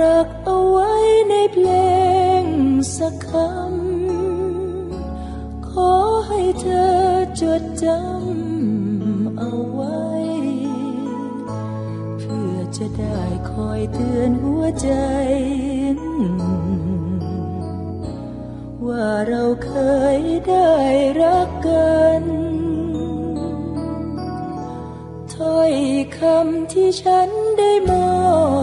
รักเอาไว้ในเพลงสักคำ ขอให้เธอจดจำเอาไว้ เพื่อจะได้คอยเตือนหัวใจ ว่าเราเคยได้รักกันถ้อยคำที่ฉันได้มอบ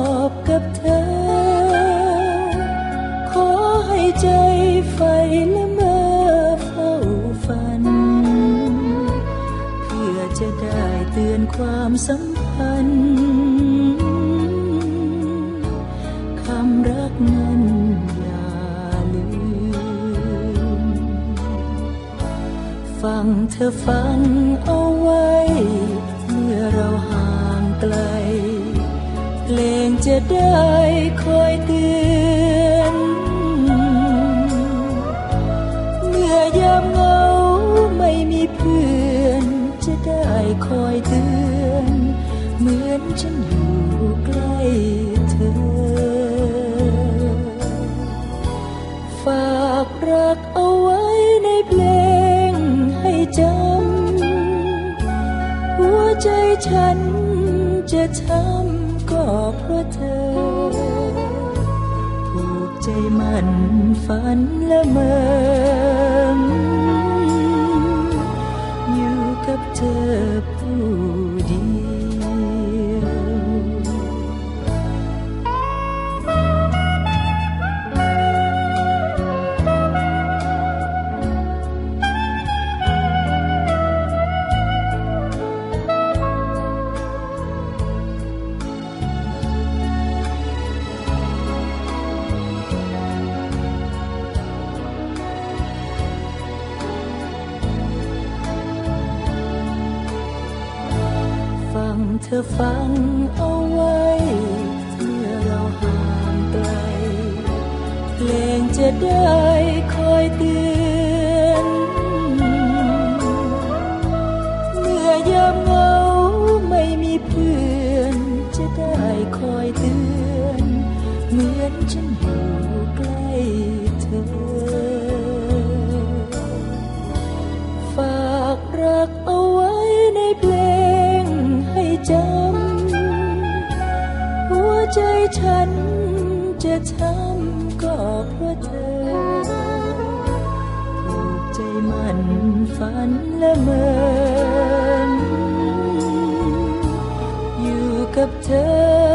ความสัมพันธ์คำรักนั้นอย่าลืม ฟังเธอฟังเอาไว้ เมื่อเราห่างไกลเพลงจะได้คอ จะได้คอยเตือน เหมือนฉันอยู่ใกล้เธอ ฝากรักเอาไว้ในเพลงให้จำ หัวใจฉันจะช้ำก็เพราะเธอ ผูกใจมันฝันละเมอ อยู่ เธอฟังเอาไว้เมื่อเราห่างไกลเพลงจะได้ ฉันจะช้ำก็เพราะเธอผูกใจมันฝันละเมออยู่กับเธอ